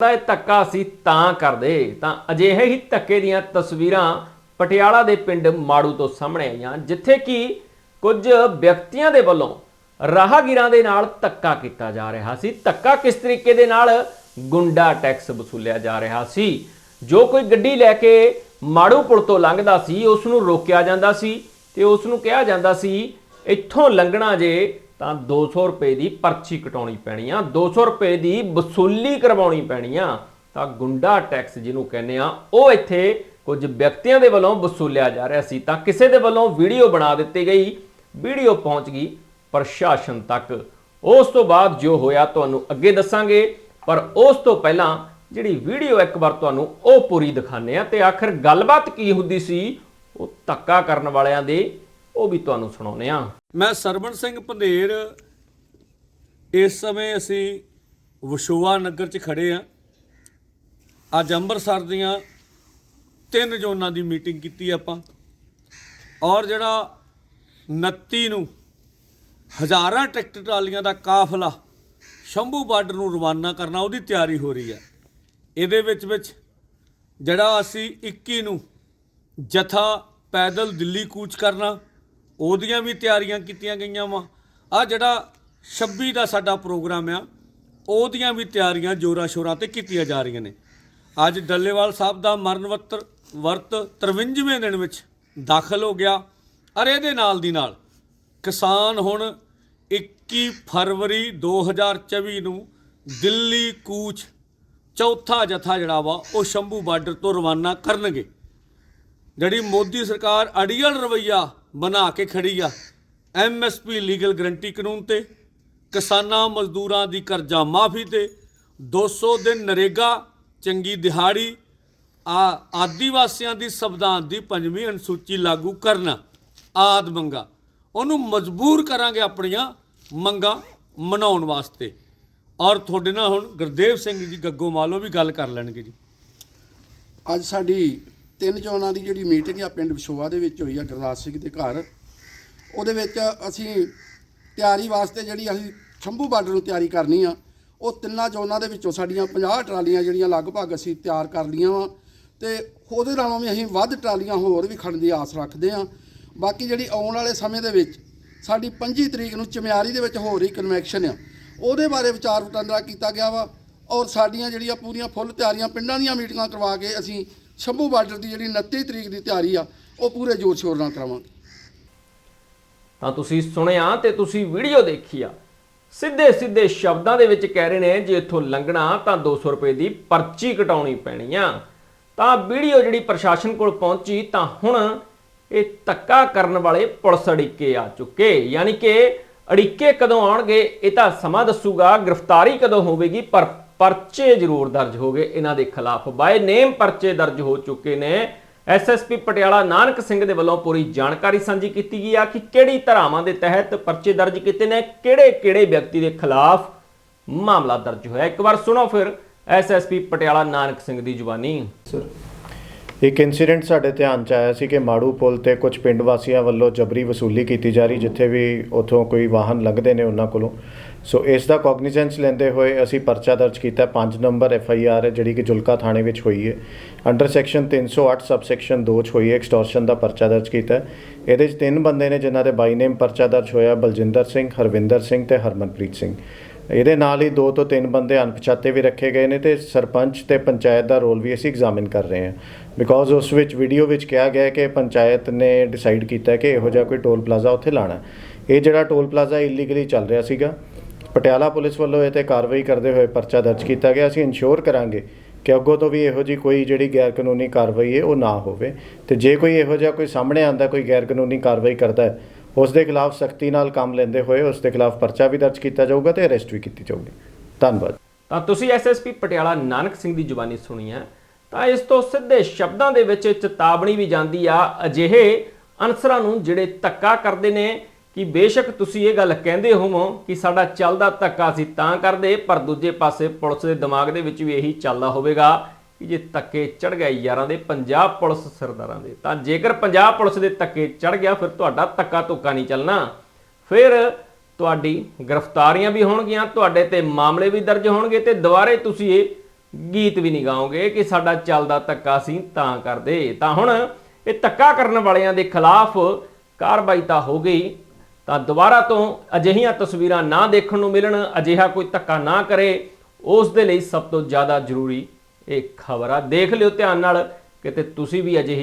ਦਾ ਇਹ ਧੱਕਾ ਸੀ ਤਾਂ ਕਰਦੇ, ਤਾਂ ਅਜਿਹੇ ਹੀ ਧੱਕੇ ਦੀਆਂ ਤਸਵੀਰਾਂ ਪਟਿਆਲਾ ਦੇ ਪਿੰਡ ਮਾੜੂ ਤੋਂ ਸਾਹਮਣੇ ਆਈਆਂ, ਜਿੱਥੇ ਕਿ ਕੁਝ ਵਿਅਕਤੀਆਂ ਦੇ ਵੱਲੋਂ ਰਾਹਗੀਰਾਂ ਦੇ ਨਾਲ ਧੱਕਾ ਕੀਤਾ ਜਾ ਰਿਹਾ ਸੀ। ਧੱਕਾ ਕਿਸ ਤਰੀਕੇ ਦੇ ਨਾਲ? ਗੁੰਡਾ ਟੈਕਸ ਵਸੂਲਿਆ ਜਾ ਰਿਹਾ ਸੀ। ਜੋ ਕੋਈ ਗੱਡੀ ਲੈ ਕੇ ਮਾੜੂ ਪੁਲ ਤੋਂ ਲੰਘਦਾ ਸੀ, ਉਸ ਨੂੰ ਰੋਕਿਆ ਜਾਂਦਾ ਸੀ ਤੇ ਉਸ ਨੂੰ ਕਿਹਾ ਜਾਂਦਾ ਸੀ, ਇੱਥੋਂ ਲੰਘਣਾ ਜੇ ਤਾਂ 200 ਰੁਪਏ ਦੀ ਪਰਚੀ ਕਟਾਉਣੀ ਪੈਣੀ ਆ 200 ਰੁਪਏ ਦੀ ਵਸੂਲੀ ਕਰਵਾਉਣੀ ਪੈਣੀ ਆ। ਤਾਂ ਗੁੰਡਾ ਟੈਕਸ ਜਿਹਨੂੰ ਕਹਿੰਦੇ ਆ, ਉਹ ਇੱਥੇ ਕੁਝ ਵਿਅਕਤੀਆਂ ਦੇ ਵੱਲੋਂ ਵਸੂਲਿਆ ਜਾ ਰਿਹਾ ਸੀ। ਤਾਂ ਕਿਸੇ ਦੇ ਵੱਲੋਂ ਵੀਡੀਓ ਬਣਾ ਦਿੱਤੀ ਗਈ, ਵੀਡੀਓ ਪਹੁੰਚ ਗਈ ਪ੍ਰਸ਼ਾਸਨ ਤੱਕ। ਉਸ ਤੋਂ ਬਾਅਦ ਜੋ ਹੋਇਆ ਤੁਹਾਨੂੰ ਅੱਗੇ ਦੱਸਾਂਗੇ, ਪਰ ਉਸ ਤੋਂ ਪਹਿਲਾਂ ਜਿਹੜੀ ਵੀਡੀਓ ਇੱਕ ਵਾਰ ਤੁਹਾਨੂੰ ਉਹ ਪੂਰੀ ਦਿਖਾਣੇ ਆ ਤੇ ਆਖਰ ਗੱਲਬਾਤ ਕੀ ਹੁੰਦੀ ਸੀ, ਉਹ ਧੱਕਾ ਕਰਨ ਵਾਲਿਆਂ ਦੇ ਉਹ ਵੀ ਤੁਹਾਨੂੰ ਸੁਣਾਉਣੇ ਆ ਮੈਂ ਸਰਵਣ ਸਿੰਘ ਪੰਧੇਰ, ਇਸ ਸਮੇਂ ਅਸੀਂ ਵਿਸ਼ੋਆ ਨਗਰ 'ਚ ਖੜੇ ਆ ਅੱਜ ਅੰਮ੍ਰਿਤਸਰ ਦੀਆਂ ਤਿੰਨ ਜ਼ੋਨਾਂ ਦੀ ਮੀਟਿੰਗ ਕੀਤੀ ਆਪਾਂ। ਔਰ ਜਿਹੜਾ 29 ਨੂੰ ਹਜ਼ਾਰਾਂ ਟਰੈਕਟਰ ਟਰਾਲੀਆਂ ਦਾ ਕਾਫਲਾ ਸ਼ੰਭੂ ਬਾਰਡਰ ਨੂੰ ਰਵਾਨਾ ਕਰਨਾ, ਉਹਦੀ ਤਿਆਰੀ ਹੋ ਰਹੀ ਹੈ। ਇਹਦੇ ਵਿੱਚ ਵਿੱਚ ਜਿਹੜਾ ਅਸੀਂ 21 ਨੂੰ ਜਥਾ ਪੈਦਲ ਦਿੱਲੀ ਕੂਚ ਕਰਨਾ ਉਹਦੀਆਂ ਵੀ ਤਿਆਰੀਆਂ ਕੀਤੀਆਂ ਗਈਆਂ ਵਾ। ਆ ਜਿਹੜਾ 26 ਦਾ ਸਾਡਾ ਪ੍ਰੋਗਰਾਮ ਆ, ਉਹਦੀਆਂ ਵੀ ਤਿਆਰੀਆਂ ਜੋਰਾ ਸ਼ੋਰਾਂ ਤੇ ਕੀਤੀਆਂ ਜਾ ਰਹੀਆਂ ਨੇ। ਅੱਜ ਡੱਲੇਵਾਲ ਸਾਹਿਬ ਦਾ ਮਰਨਵਤ ਵਰਤ 53ਵੇਂ ਦਿਨ ਵਿੱਚ ਦਾਖਲ ਹੋ ਗਿਆ। ਅਰ ਇਹਦੇ ਨਾਲ ਦੀ ਨਾਲ ਕਿਸਾਨ ਹੁਣ 21 ਫਰਵਰੀ 2024 ਨੂੰ ਦਿੱਲੀ ਕੂਚ ਚੌਥਾ ਜਥਾ ਜਿਹੜਾ ਵਾ, ਉਹ ਸ਼ੰਭੂ ਬਾਰਡਰ ਤੋਂ ਰਵਾਨਾ ਕਰਨਗੇ। ਜਿਹੜੀ ਮੋਦੀ ਸਰਕਾਰ ਅੜੀਅਲ ਰਵਈਆ ਬਣਾ ਕੇ ਖੜੀ ਆ। ਐਮਐਸਪੀ ਲੀਗਲ ਗਰੰਟੀ ਕਾਨੂੰਨ ਤੇ, ਕਿਸਾਨਾਂ ਮਜ਼ਦੂਰਾਂ ਦੀ ਕਰਜ਼ਾ ਮਾਫੀ ਤੇ 200 ਦਿਨ ਨਰੇਗਾ, ਚੰਗੀ ਦਿਹਾੜੀ, ਆ ਆਦੀਵਾਸੀਆਂ ਦੀ ਸੰਵਿਧਾਨ ਦੀ ਪੰਜਵੀਂ ਅਨੁਸੂਚੀ ਲਾਗੂ ਕਰਨਾ ਆਦ ਮੰਗਾ। ਉਹਨੂੰ ਮਜਬੂਰ ਕਰਾਂਗੇ ਆਪਣੀਆਂ ਮੰਗਾਂ ਮਨਾਉਣ ਵਾਸਤੇ। ਔਰ ਤੁਹਾਡੇ ਨਾਲ ਹੁਣ ਗੁਰਦੇਵ ਸਿੰਘ ਜੀ ਗੱਗੋ ਮਾਲੋ ਵੀ ਗੱਲ ਕਰ ਲੈਣਗੇ ਜੀ। ਅੱਜ ਸਾਡੀ ਤਿੰਨ ਚੋਣਾਂ ਦੀ ਜਿਹੜੀ ਮੀਟਿੰਗ ਆ ਪਿੰਡ ਵਿਸ਼ੋਆ ਦੇ ਵਿੱਚ ਹੋਈ ਆ, ਗੁਰਦਾਸ ਸਿੰਘ ਦੇ ਘਰ। ਉਹਦੇ ਵਿੱਚ ਅਸੀਂ ਤਿਆਰੀ ਵਾਸਤੇ ਜਿਹੜੀ ਅਸੀਂ ਸ਼ੰਭੂ ਬਾਰਡਰ ਨੂੰ ਤਿਆਰੀ ਕਰਨੀ ਆ, ਉਹ ਤਿੰਨਾਂ ਚੋਣਾਂ ਦੇ ਵਿੱਚੋਂ ਸਾਡੀਆਂ 50 ਟਰਾਲੀਆਂ ਜਿਹੜੀਆਂ ਲਗਭਗ ਅਸੀਂ ਤਿਆਰ ਕਰ ਲੀਆਂ ਵਾ ਤੇ ਉਹਦੇ ਨਾਲੋਂ ਵੀ ਅਸੀਂ ਵੱਧ ਟਰਾਲੀਆਂ ਹੋਰ ਵੀ ਖੜਨ ਦੀ ਆਸ ਰੱਖਦੇ ਆ। ਬਾਕੀ ਜਿਹੜੀ ਆਉਣ ਵਾਲੇ ਸਮੇਂ ਦੇ ਵਿੱਚ ਸਾਡੀ 25 ਤਰੀਕ ਨੂੰ ਚਮਿਆਰੀ ਦੇ ਵਿੱਚ ਹੋ ਰਹੀ ਕਨਵੈਕਸ਼ਨ ਆ। ਉਹਦੇ ਬਾਰੇ ਵਿਚਾਰ ਵਟਾਂਦਰਾ ਕੀਤਾ ਗਿਆ ਵਾ ਔਰ ਸਾਡੀਆਂ ਜਿਹੜੀਆਂ ਪੂਰੀਆਂ ਫੁੱਲ ਤਿਆਰੀਆਂ ਪਿੰਡਾਂ ਦੀਆਂ ਮੀਟਿੰਗਾਂ ਕਰਵਾ ਕੇ ਅਸੀਂ ਸ਼ੰਭੂ ਬਾਰਡਰ ਦੀ ਜਿਹੜੀ 29 ਤਰੀਕ ਦੀ ਤਿਆਰੀ ਆ, ਉਹ ਪੂਰੇ ਜ਼ੋਰ ਸ਼ੋਰ ਨਾਲ ਕਰਾਵਾਂਗੇ। ਤਾਂ ਤੁਸੀਂ ਸੁਣਿਆ ਤੇ ਤੁਸੀਂ ਵੀਡੀਓ ਦੇਖੀ ਆ। ਸਿੱਧੇ ਸਿੱਧੇ ਸ਼ਬਦਾਂ ਦੇ ਵਿੱਚ ਕਹਿ ਰਹੇ ਨੇ, ਜੇ ਇੱਥੋਂ ਲੰਘਣਾ ਤਾਂ 200 ਰੁਪਏ ਦੀ ਪਰਚੀ ਕਟਾਉਣੀ ਪੈਣੀ ਆ। ਤਾਂ ਵੀਡੀਓ ਜਿਹੜੀ ਪ੍ਰਸ਼ਾਸਨ ਕੋਲ ਪਹੁੰਚੀ, ਤਾਂ ਹੁਣ ਇਹ ਧੱਕਾ ਕਰਨ ਵਾਲੇ ਪੁਲਿਸ ਅੜਿੱਕੇ ਆ ਚੁੱਕੇ। ਯਾਨੀ ਕਿ ਅੜਿੱਕੇ ਕਦੋਂ ਆਉਣਗੇ, ਇਹ ਤਾਂ ਸਮਾਂ ਦੱਸੂਗਾ, ਗ੍ਰਿਫਤਾਰੀ ਕਦੋਂ ਹੋਵੇਗੀ, ਪਰ ਪਰਚੇ ਜ਼ਰੂਰ ਦਰਜ ਹੋ ਗਏ ਇਹਨਾਂ ਦੇ ਖਿਲਾਫ। ਬਾਏ ਨੇਮ ਪਰਚੇ ਦਰਜ ਹੋ ਚੁੱਕੇ ਨੇ। ਐਸਐਸਪੀ ਪਟਿਆਲਾ ਨਾਨਕ ਸਿੰਘ ਦੇ ਵੱਲੋਂ ਪੂਰੀ ਜਾਣਕਾਰੀ ਸਾਂਝੀ ਕੀਤੀ ਗਈ ਆ ਕਿ ਕਿਹੜੀ ਧਾਰਾਵਾਂ ਦੇ ਤਹਿਤ ਪਰਚੇ ਦਰਜ ਕੀਤੇ ਨੇ, ਕਿਹੜੇ-ਕਿਹੜੇ ਵਿਅਕਤੀ ਦੇ ਖਿਲਾਫ ਮਾਮਲਾ ਦਰਜ ਹੋਇਆ। ਇੱਕ ਵਾਰ ਸੁਣੋ ਫਿਰ ਐਸਐਸਪੀ ਪਟਿਆਲਾ ਨਾਨਕ ਸਿੰਘ ਦੀ ਜ਼ੁਬਾਨੀ। ਇੱਕ ਇਨਸੀਡੈਂਟ ਸਾਡੇ ਧਿਆਨ ਚ ਆਇਆ ਸੀ ਕਿ ਮਾੜੂ ਪੁਲ ਤੇ ਕੁਝ ਪਿੰਡ ਵਾਸੀਆਂ ਵੱਲੋਂ ਜਬਰੀ ਵਸੂਲੀ ਕੀਤੀ ਜਾ ਰਹੀ, ਜਿੱਥੇ ਵੀ ਉਥੋਂ ਕੋਈ ਵਾਹਨ ਲੰਘਦੇ ਨੇ ਉਹਨਾਂ ਕੋਲੋਂ। ਸੋ ਇਸ ਦਾ ਕੌਗਨੀਜੈਂਸ ਲੈਂਦੇ ਹੋਏ ਅਸੀਂ ਪਰਚਾ ਦਰਜ ਕੀਤਾ। 5 ਨੰਬਰ ਐਫ ਆਈ ਆਰ ਹੈ, ਜਿਹੜੀ ਕਿ ਜੁਲਕਾ ਥਾਣੇ ਵਿੱਚ ਹੋਈ ਹੈ। ਅੰਡਰ ਸੈਕਸ਼ਨ 308 ਸਬਸੈਕਸ਼ਨ 2 ਚ ਹੋਈ ਹੈ ਐਕਸਟੋਰਸ਼ਨ ਦਾ ਪਰਚਾ ਦਰਜ ਕੀਤਾ ਇਹਦੇ ਚ ਤਿੰਨ ਬੰਦੇ ਨੇ ਜਿਨ੍ਹਾਂ ਦੇ ਬਾਈ ਨੇਮ ਪਰਚਾ ਦਰਜ ਹੋਇਆ, ਬਲਜਿੰਦਰ ਸਿੰਘ, ਹਰਵਿੰਦਰ ਸਿੰਘ ਤੇ ਹਰਮਨਪ੍ਰੀਤ ਸਿੰਘ। ਇਹਦੇ ਨਾਲ ਹੀ ਦੋ ਤੋਂ ਤਿੰਨ ਬੰਦੇ ਅਣਪਛਾਤੇ ਵੀ ਰੱਖੇ ਗਏ ਨੇ ਤੇ ਸਰਪੰਚ ਤੇ ਪੰਚਾਇਤ ਦਾ ਰੋਲ ਵੀ ਅਸੀਂ ਐਗਜ਼ਾਮਿਨ ਕਰ ਰਹੇ ਹਾਂ। ਬਿਕੋਜ਼ ਉਸ ਵਿੱਚ ਵੀਡੀਓ ਵਿੱਚ ਕਿਹਾ ਗਿਆ ਹੈ ਕਿ ਪੰਚਾਇਤ ਨੇ ਡਿਸਾਈਡ ਕੀਤਾ ਕਿ ਇਹੋ ਜਿਹਾ ਕੋਈ ਟੋਲ ਪਲਾਜ਼ਾ ਉੱਥੇ ਲਾਣਾ ਇਹ ਜਿਹੜਾ ਟੋਲ ਪਲਾਜ਼ਾ ਇਲੀਗਲੀ ਚੱਲ ਰਿਹਾ ਸੀਗਾ, ਪਟਿਆਲਾ ਪੁਲਿਸ ਵੱਲੋਂ ਇਹ ਤੇ ਕਾਰਵਾਈ ਕਰਦੇ ਹੋਏ ਪਰਚਾ ਦਰਜ ਕੀਤਾ ਗਿਆ। ਅਸੀਂ ਇਨਸ਼ੋਰ ਕਰਾਂਗੇ ਕਿ ਅੱਗੋਂ ਤੋਂ ਵੀ ਇਹੋ ਜੀ ਕੋਈ ਜਿਹੜੀ ਗੈਰ ਕਾਨੂੰਨੀ ਕਾਰਵਾਈ ਹੈ, ਉਹ ਨਾ ਹੋਵੇ। ਤੇ ਜੇ ਕੋਈ ਇਹੋ ਜਿਹਾ ਕੋਈ ਸਾਹਮਣੇ ਆਂਦਾ ਕੋਈ ਗੈਰ ਕਾਨੂੰਨੀ ਕਾਰਵਾਈ ਕਰਦਾ ਹੈ ਉਸ ਦੇ ਖਿਲਾਫ ਸਖਤੀ ਨਾਲ ਕੰਮ ਲੈਂਦੇ ਹੋਏ ਉਸ ਦੇ ਖਿਲਾਫ ਪਰਚਾ ਵੀ ਦਰਜ ਕੀਤਾ ਜਾਊਗਾ ਤੇ ਅਰੈਸਟ ਵੀ ਕੀਤੀ ਜਾਊਗੀ। ਧੰਨਵਾਦ। ਤਾਂ ਤੁਸੀਂ ਐਸਐਸਪੀ ਪਟਿਆਲਾ ਨਾਨਕ ਸਿੰਘ ਦੀ ਜ਼ੁਬਾਨੀ ਸੁਣੀ ਹੈ, ਤਾਂ ਇਸ ਤੋਂ ਸਿੱਧੇ ਸ਼ਬਦਾਂ ਦੇ ਵਿੱਚ ਚੇਤਾਵਨੀ ਵੀ ਜਾਂਦੀ ਆ ਅਜਿਹੇ ਅਨਸਰਾਂ ਨੂੰ ਜਿਹੜੇ ਧੱਕਾ ਕਰਦੇ ਨੇ ਕਿ ਬੇਸ਼ੱਕ ਤੁਸੀਂ ਇਹ ਗੱਲ ਕਹਿੰਦੇ ਹੋਵੋ ਕਿ ਸਾਡਾ ਚੱਲਦਾ ਧੱਕਾ ਸੀ ਤਾਂ ਕਰਦੇ, ਪਰ ਦੂਜੇ ਪਾਸੇ ਪੁਲਿਸ ਦੇ ਦਿਮਾਗ ਦੇ ਵਿੱਚ ਵੀ ਇਹੀ ਚੱਲਦਾ ਹੋਵੇਗਾ। ਕਿ ਜੇ ਧੱਕੇ ਚੜ ਗਏ ਯਾਰਾਂ ਦੇ ਪੰਜਾਬ ਪੁਲਿਸ ਸਰਦਾਰਾਂ ਦੇ, ਤਾਂ ਜੇਕਰ ਪੰਜਾਬ ਪੁਲਿਸ ਦੇ ਧੱਕੇ ਚੜ ਗਿਆ, ਫਿਰ ਤੁਹਾਡਾ ਧੱਕਾ ਧੁੱਕਾ ਨਹੀਂ ਚੱਲਣਾ। ਫਿਰ ਤੁਹਾਡੀ ਗ੍ਰਿਫਤਾਰੀਆਂ ਵੀ ਹੋਣਗੀਆਂ, ਤੁਹਾਡੇ ਤੇ ਮਾਮਲੇ ਵੀ ਦਰਜ ਹੋਣਗੇ ਤੇ ਦੁਬਾਰੇ ਤੁਸੀਂ ਇਹ ਗੀਤ ਵੀ ਨਹੀਂ ਗਾਓਗੇ ਕਿ ਸਾਡਾ ਚੱਲਦਾ ਧੱਕਾ ਸੀ ਤਾਂ ਕਰਦੇ। ਤਾਂ ਹੁਣ ਇਹ ਧੱਕਾ ਕਰਨ ਵਾਲਿਆਂ ਦੇ ਖਿਲਾਫ ਕਾਰਵਾਈ ਤਾਂ ਹੋ ਗਈ, ਤਾਂ ਦੁਬਾਰਾ ਤੋਂ ਅਜਿਹੀਆਂ ਤਸਵੀਰਾਂ ਨਾ ਦੇਖਣ ਨੂੰ ਮਿਲਣ, ਅਜਿਹਾ ਕੋਈ ਧੱਕਾ ਨਾ ਕਰੇ, ਉਸ ਦੇ ਲਈ ਸਭ ਤੋਂ ਜ਼ਿਆਦਾ ਜ਼ਰੂਰੀ ਇਹ ਖਬਰ ਆ ਦੇਖ ਲਿਓ ਧਿਆਨ ਨਾਲ ਕਿਤੇ ਤੁਸੀਂ ਵੀ ਅਜਿਹੀ